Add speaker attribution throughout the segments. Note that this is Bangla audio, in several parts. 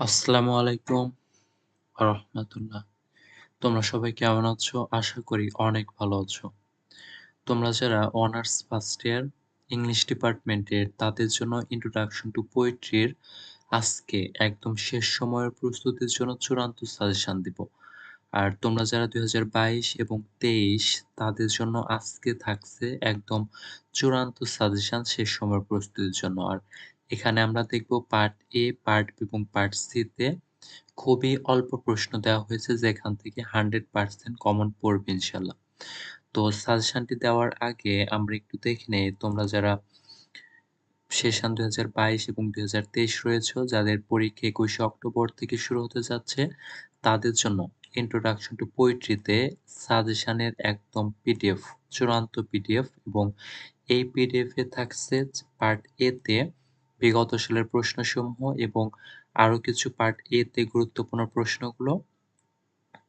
Speaker 1: আসসালামু আলাইকুম রাহমাতুল্লাহ। তোমরা সবাই কেমন আছো? আশা করি অনেক ভালো আছো। তোমরা যারা অনার্স ফার্স্ট ইয়ার ইংলিশ ডিপার্টমেন্টের তাদের জন্য ইন্ট্রোডাকশন টু পোয়েট্রির আজকে একদম শেষ সময়ের প্রস্তুতির জন্য চূড়ান্ত সাজেশন দিব। আর তোমরা যারা ২০২২ এবং ২৩ তাদের জন্য আজকে থাকছে একদম চূড়ান্ত সাজেশন শেষ সময়ের প্রস্তুতির জন্য। আর এখানে আমরা দেখব পার্ট এ, পার্ট বি এবং পার্ট সি তে খুবই অল্প প্রশ্ন দেওয়া হয়েছে যেখান থেকে 100% কমন পড়বে ইনশাআল্লাহ। তো সাজেশনটি দেওয়ার আগে আমরা একটু দেখে নেই তোমরা যারা সেশন ২০২২ এবং ২০২৩ রয়েছো যাদের পরীক্ষা ২১শে অক্টোবর থেকে শুরু হতে যাচ্ছে তাদের জন্য ইন্ট্রোডাকশন টু পোয়েট্রিতে সাজেশনের একদম পিডিএফ চূড়ান্ত পিডিএফ এবং এই পিডিএফ এ থাকছে পার্ট এ তে বিগত সালের প্রশ্নসমূহ এবং আরও কিছু পার্ট এ তে গুরুত্বপূর্ণ প্রশ্নগুলো।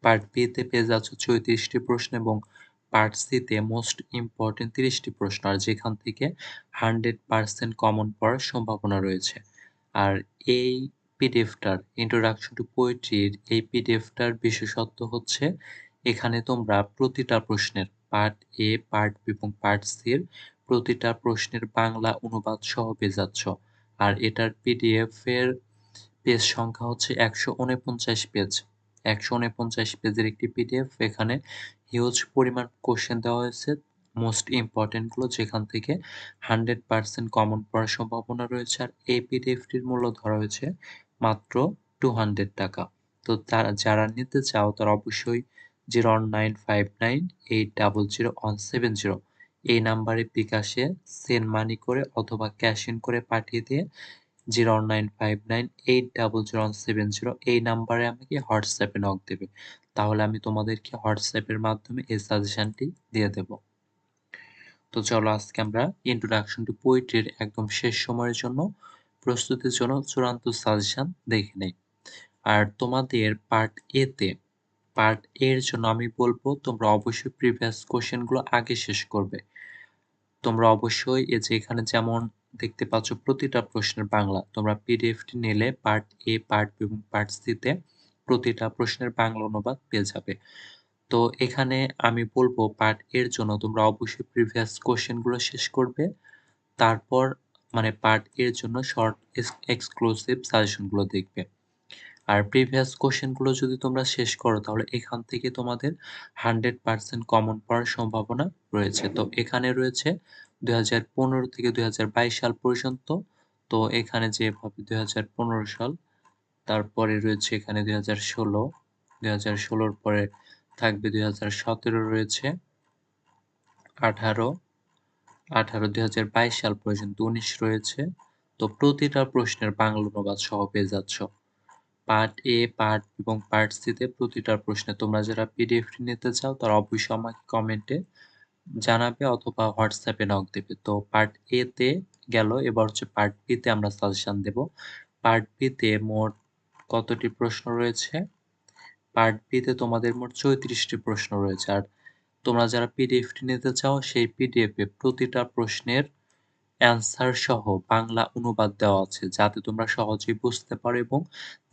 Speaker 1: পার্ট বি তে পেয়ে যাচ্ছ চৌত্রিশটি প্রশ্ন এবং পার্ট সি তে মোস্ট ইম্পর্টেন্ট তিরিশটি প্রশ্ন, আর যেখান থেকে হান্ড্রেড পার্সেন্ট কমন পড়ার সম্ভাবনা রয়েছে। আর এই পিডিএফটার ইন্ট্রোডাকশন টু পোয়েট্রির এই পিডিএফটার বিশেষত্ব হচ্ছে, এখানে তোমরা প্রতিটা প্রশ্নের পার্ট এ পার্ট বি এবং পার্ট সির প্রতিটা প্রশ্নের বাংলা অনুবাদ সহ পেয়ে যাচ্ছ। আর এটার পিডিএফ এর পেজ সংখ্যা হচ্ছে একশো উনপঞ্চাশ পেজ একশো উনপঞ্চাশ পেজের একটি পিডিএফ এখানে হিউজ পরিমাণ কোশ্চেন দেওয়া হয়েছে। মোস্ট ইম্পর্টেন্টগুলো যেখান থেকে হান্ড্রেড পার্সেন্ট কমন পড়ার সম্ভাবনা রয়েছে। আর এই পিডিএফটির মূল্য ধরা হয়েছে মাত্র টু হান্ড্রেড টাকা। তো তারা, যারা নিতে চাও তারা অবশ্যই zero nine five nine eight double zero one seven zero এই নাম্বারে বিকাশে সেন্ড মানি করে অথবা ক্যাশ ইন করে পাঠিয়ে দিয়ে zero nine five nine eight double zero seven zero এই নাম্বারে আমাকে হোয়াটসঅ্যাপে নক দেবে। তাহলে আমি তোমাদেরকে হোয়াটসঅ্যাপের মাধ্যমে এই সাজেশনটি দিয়ে দেব। তো চলো আজকে আমরা ইন্ট্রোডাকশন টু পোয়েট্রির একদম শেষ সময়ের জন্য প্রস্তুতির জন্য চূড়ান্ত সাজেশন দেখে নেই। আর তোমাদের পার্ট এ তে পার্ট এর জন্য আমি বলব, তোমরা অবশ্যই প্রিভিয়াস কোশ্চেনগুলো আগে শেষ করবে। তোমরা অবশ্যই এই যে এখানে যেমন দেখতে পাচ্ছ প্রতিটা প্রশ্নের বাংলা, তোমরা পিডিএফটি নিলে পার্ট এ পার্ট বি এবং পার্ট সিতে প্রতিটা প্রশ্নের বাংলা অনুবাদ পেয়ে যাবে। তো এখানে আমি বলব পার্ট এর জন্য তোমরা অবশ্যই প্রিভিয়াস কোশ্চেনগুলো শেষ করবে। তারপর মানে পার্ট এর জন্য শর্ট এক্সক্লুসিভ সাজেশনগুলো দেখবে। আর প্রিভিয়াস কোশ্চেনগুলো যদি তোমরা শেষ করো, তাহলে এখান থেকে তোমাদের হান্ড্রেড পার্সেন্ট কমন পড়ার সম্ভাবনা রয়েছে। তো এখানে রয়েছে দুই হাজার পনেরো থেকে দুই হাজার বাইশ সাল পর্যন্ত। তো এখানে যেভাবে দুই হাজার পনেরো সাল, তারপরে রয়েছে এখানে দুই হাজার ষোলো, দুই হাজার ষোলোর পরে থাকবে দুই হাজার সতেরো রয়েছে, আঠারো আঠারো দুই হাজার বাইশ সাল পর্যন্ত উনিশ রয়েছে। তো প্রতিটা প্রশ্নের বাংলা অনুবাদ সহ পেয়ে যাচ্ছ। পার্ট এ পার্ট এবং পার্ট সিতে প্রতিটা প্রশ্নে তোমরা যারা পিডিএফটি নিতে চাও, তারা অবশ্যই আমাকে কমেন্টে জানাবে অথবা হোয়াটসঅ্যাপে নক দেবে। তো পার্ট এ তে গেল, এবার হচ্ছে পার্ট বি তে আমরা সাজেশন দেব। পার্ট বি তে মোট কতটি প্রশ্ন রয়েছে? পার্ট বি তে তোমাদের মোট চৌত্রিশটি প্রশ্ন রয়েছে। আর তোমরা যারা পিডিএফটি নিতে চাও, সেই পিডিএফে প্রতিটা প্রশ্নের অ্যান্সার সহ বাংলা অনুবাদ দেওয়া আছে, যাতে তোমরা সহজেই বুঝতে পারো এবং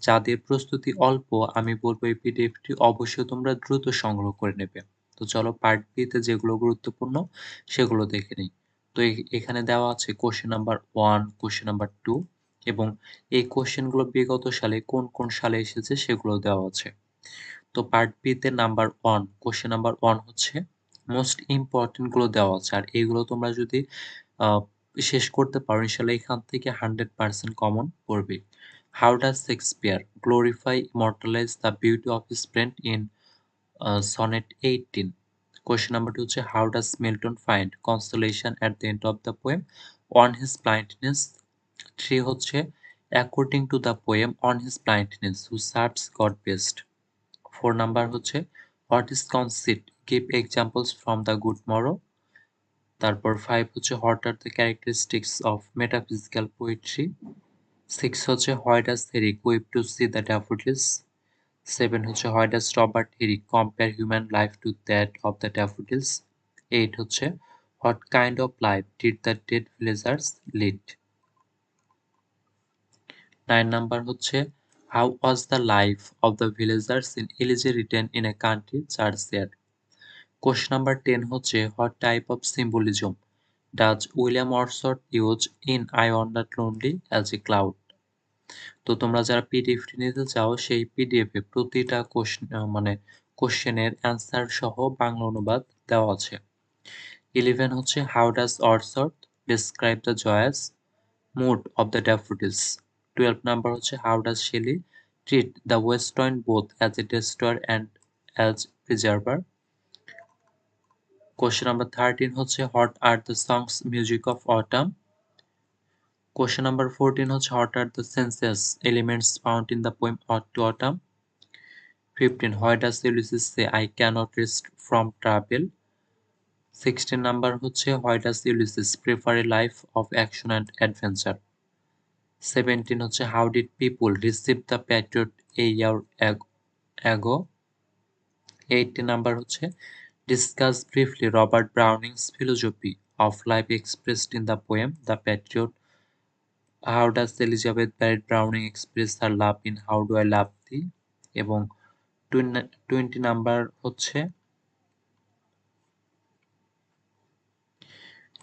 Speaker 1: যাদের প্রস্তুতি অল্প, আমি বলব এই পিডিএফটি অবশ্যই তোমরা দ্রুত সংগ্রহ করে নেবে। তো চলো পার্ট বিতে যেগুলো গুরুত্বপূর্ণ, সেগুলো দেখে নিই। তো এখানে দেওয়া আছে question number one question number two এবং এই কোশ্চেনগুলো বিগত সালে কোন কোন সালে এসেছে সেগুলো দেওয়া আছে। তো পার্ট বিতে number one question number one হচ্ছে মোস্ট ইম্পর্টেন্টগুলো দেওয়া আছে। আর এইগুলো তোমরা যদি শেষ করতে পারো ইনশাল্লাহ এখান থেকে হান্ড্রেড পার্সেন্ট কমন পড়বে how does Shakespeare glorify immortalize the beauty of friend in sonnet eighteen question number two হচ্ছে how does Milton find constellation at the end of the poem on his blindness three হচ্ছে according to the poem on his blindness who serves God best four number হচ্ছে what is conceit give examples from the good morrow তারপর ফাইভ হচ্ছে what are the characteristics of metaphysical poetry six হচ্ছে why does Herrick weep to see the daffodils seven হচ্ছে why does Robert Herrick compare human life to that of the daffodils eight হচ্ছে what kind of life did the dead villagers lead nine number হচ্ছে how was the life of the villagers in elegy written in a country church there question number ten হচ্ছে, what type of symbolism does William Wordsworth use in I wander lonely as a cloud? তো তোমরা যারা পিডিএফটি নিতে চাও, সেই পিডিএফ প্রতিটা কোশ্চেন মানে কোশ্চেনের অ্যান্সার সহ বাংলা অনুবাদ দেওয়া আছে। ইলেভেন হচ্ছে, how does Wordsworth describe the joyous mood of the daffodils? Twelve number হচ্ছে, how does Shelley treat the western both as a destroyer and as preserver? Question number thirteen হচ্ছে what are the songs music of autumn question number fourteen হচ্ছে what are the senses elements found in the poem ode to autumn fifteen why does Ulysses say I cannot rest from travel sixteen number হচ্ছে why does Ulysses prefer a life of action and adventure seventeen হচ্ছে how did people receive the patriot a year ago eighty number হচ্ছে discuss briefly Robert Browning's philosophy of life expressed in the poem the patriot how does Elizabeth Barrett Browning express her love in how do I love thee এবং টোয়েন্টি নাম্বার হচ্ছে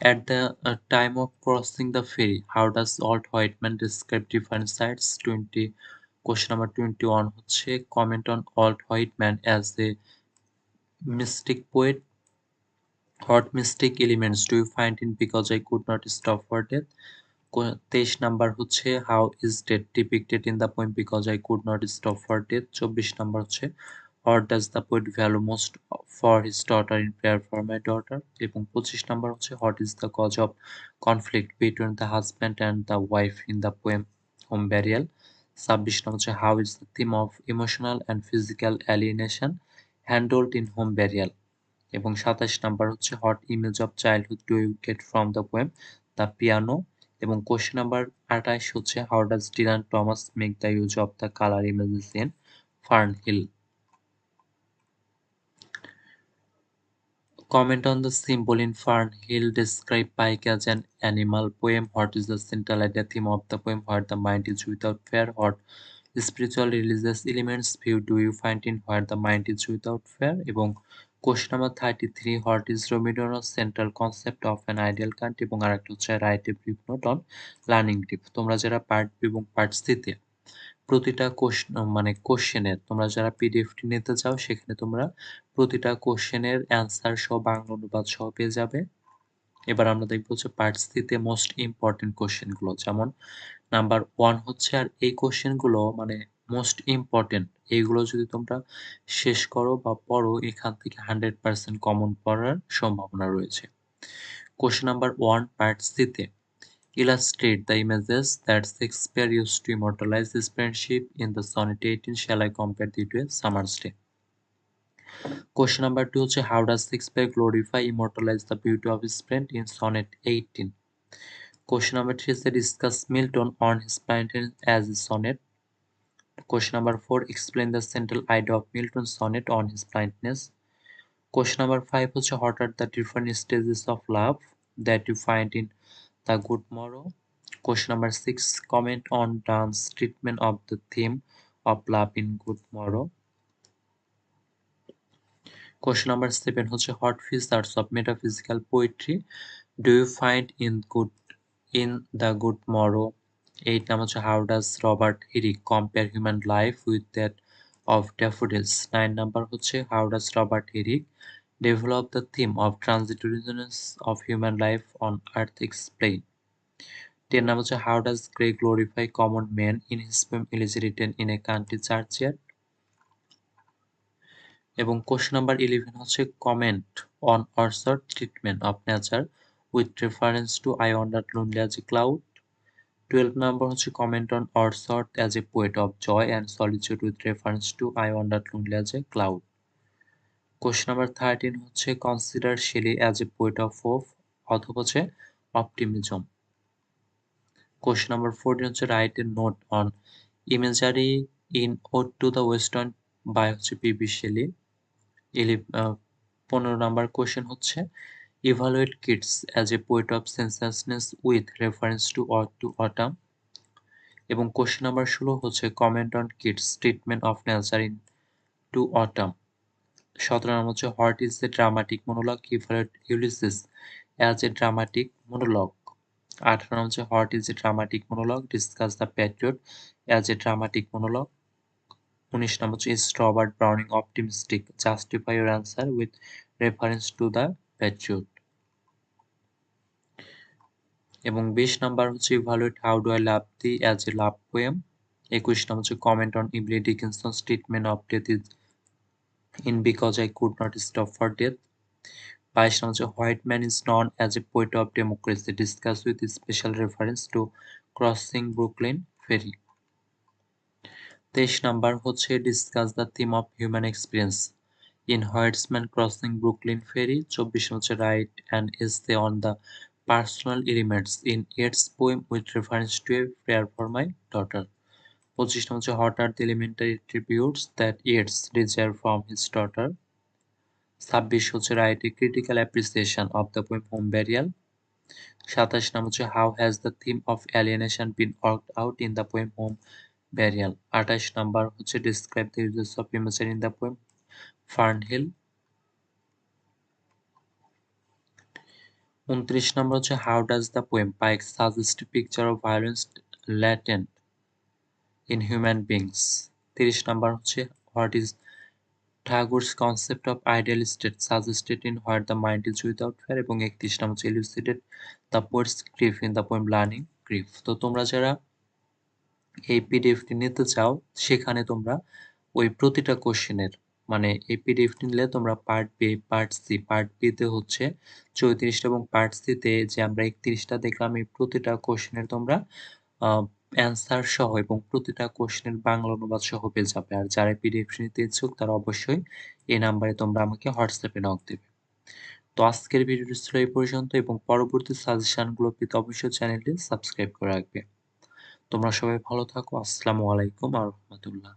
Speaker 1: At the uh, time of crossing the ferry, how does Walt Whitman describe different sides? 20 question number 21 হচ্ছে comment on Walt Whitman as a mystic poet. What mystic elements do you find in Because I Could Not Stop for Death? তেইশ নাম্বার হচ্ছে how is death depicted in the poem because I could not stop for death চব্বিশ নাম্বার হচ্ছে what does the poet value most for his daughter in prayer for my daughter এবং পঁচিশ নাম্বার হচ্ছে what is the cause of conflict between the husband and the wife in the poem home burial ছাব্বিশ নম্বর হচ্ছে how is the theme of emotional and physical alienation handled in home burial এবং সাতাশ নাম্বার হচ্ছে what image of childhood do you get from the poem the piano এবং কোশ্চেন নাম্বার আঠাশ হচ্ছে how does Dylan Thomas make the use of the colour images in Fern Hill Comment on the symbol in Fern Hill. Describe Pike as an animal. Poem. What is the central idea theme of the poem? Where the mind is without fear. What spiritual religious elements view do you find in Where the mind is without fear? এবং question number thirty three what is রোমিডোনার central concept of an ideal country এবং আরেকটা হচ্ছে write a brief note on learning tip তোমরা যারা পার্ট বি এবং পার্ট সিতে প্রতিটা কোশ্চেন মানে কোশ্চেনের তোমরা যারা পিডিএফটি নিতে চাও, সেখানে তোমরা প্রতিটা কোশ্চেনের অ্যান্সার সহ বাংলা অনুবাদ সহ পেয়ে যাবে। এবার আমরা দেখব হচ্ছে পার্ট সিতে মোস্ট ইম্পর্টেন্ট কোশ্চেনগুলো যেমন নাম্বার ওয়ান হচ্ছে আর এই কোশ্চেনগুলো মানে মোস্ট ইম্পর্টেন্ট এইগুলো যদি তোমরা শেষ করো বা পড়ো এখান থেকে হান্ড্রেড পার্সেন্ট কমন পড়ার সম্ভাবনা রয়েছে কোশ্চেন নাম্বার ওয়ান পার্ট সিতে illustrate the images that Shakespeare used to immortalize his friendship in the sonnet 18 shall I compare thee to a summer's day question number 2 হচ্ছে how does Shakespeare glorify immortalize the beauty of his friend in sonnet 18 question number 3 is discuss Milton on his painting as a sonnet question number 4 explain the central idea of Milton's sonnet on his blindness question number 5 হচ্ছে what are the different stages of love that you find in the good morrow question number six comment on Dan's treatment of the theme of love in good morrow question number seven হচ্ছে what features of metaphysical poetry do you find in good in the good morrow. Eight নাম হচ্ছে how does Robert Herrick compare human life with that of daffodils? Nine number হচ্ছে how does Robert Herrick develop the theme of transitoriness of human life on earth explain ten নাম হচ্ছে how does Gray glorify common man in his elegy written in a country church year. এবং কোয়েশ্চন নাম্বার ইলেভেন হচ্ছে comment on Wordsworth's treatment of nature. With reference to I wander lonely as a cloud twelve number হচ্ছে comment on Wordsworth as a poet of joy and solitude with reference to I wander lonely as a cloud question number thirteen হচ্ছে consider Shelley as a poet of hope অথবা হচ্ছে অপটিমিজম Question number 14 হচ্ছে write a note on imagery in Ode to the Western by হচ্ছে পিবি শেলি পনেরো নাম্বার কোয়েশ্চেন হচ্ছে evaluate kids as a poet of senselessness with reference to or to autumn? এবং কোশ্চেন নাম্বার ষোলো হচ্ছে comment on Keats treatment of nature in to autumn সতেরো নম্বর হচ্ছে what is the dramatic monologue evaluate Ulysses as a dramatic monologue আঠারো নম্বর হচ্ছে what is a dramatic monologue discuss the patriot as a dramatic monologue উনিশ নম্বর হচ্ছে is Robert Browning optimistic justify your answer with reference to the patriot এবং বিশ নাম্বার হচ্ছে evaluate how do I love thee as a love poem একুশ নম্বর হচ্ছে comment on Emily Dickinson's treatment of death is in because I could not stop for death বাইশ নম্বর হচ্ছে Whitman is known as a poet of democracy discuss with special reference to crossing Brooklyn ferry তেইশ নাম্বার হচ্ছে discuss the theme of human experience in হোয়াইটসম্যান crossing Brooklyn ferry চব্বিশ হচ্ছে write and S on the personal elements in Yeats' poem with reference to a prayer for my daughter. পঁচিশ নম্বর হচ্ছে what are the elementary tributes that Yeats desire from his daughter ছাব্বিশ হচ্ছে write a critical appreciation of the poem home burial সাতাশ নম্বর হচ্ছে how has the theme of alienation been worked out in the poem home burial আঠাশ নাম্বার হচ্ছে describe the uses of imagery in the poem Fern Hill উনত্রিশ নম্বর হচ্ছে how does the poem pike suggest picture of violence latent in human beings তিরিশ নম্বর হচ্ছে what is Thakur's concept of ideal state suggested in what the mind is without fear এবং একত্রিশ নম্বর হচ্ছে elucidated the poet's grief in the poem learning grief তো তোমরা যারা এই পিডিএফটি নিতে চাও, সেখানে তোমরা ওই প্রতিটা কোশ্চেনের মানে এই পিডিএফটি নিলে তোমরা part B part C part বিতে হচ্ছে চৌত্রিশটা এবং পার্ট সিতে যে আমরা একত্রিশটা দেখলাম, এই প্রতিটা কোশ্চেনের তোমরা অ্যান্সার সহ এবং প্রতিটা কোশ্চেনের বাংলা অনুবাদ সহ পেয়ে যাবে। আর যারা পিডিএফ নিতে ইচ্ছুক, তারা অবশ্যই এই নাম্বারে তোমরা আমাকে হোয়াটসঅ্যাপে নক দেবে। তো আজকের ভিডিওটি ছিল এই পর্যন্ত এবং পরবর্তী সাজেশনগুলো পেতে অবশ্যই চ্যানেলটি সাবস্ক্রাইব করে রাখবে। তোমরা সবাই ভালো থাকো। আসসালামু আলাইকুম আর রহমতুল্লাহ।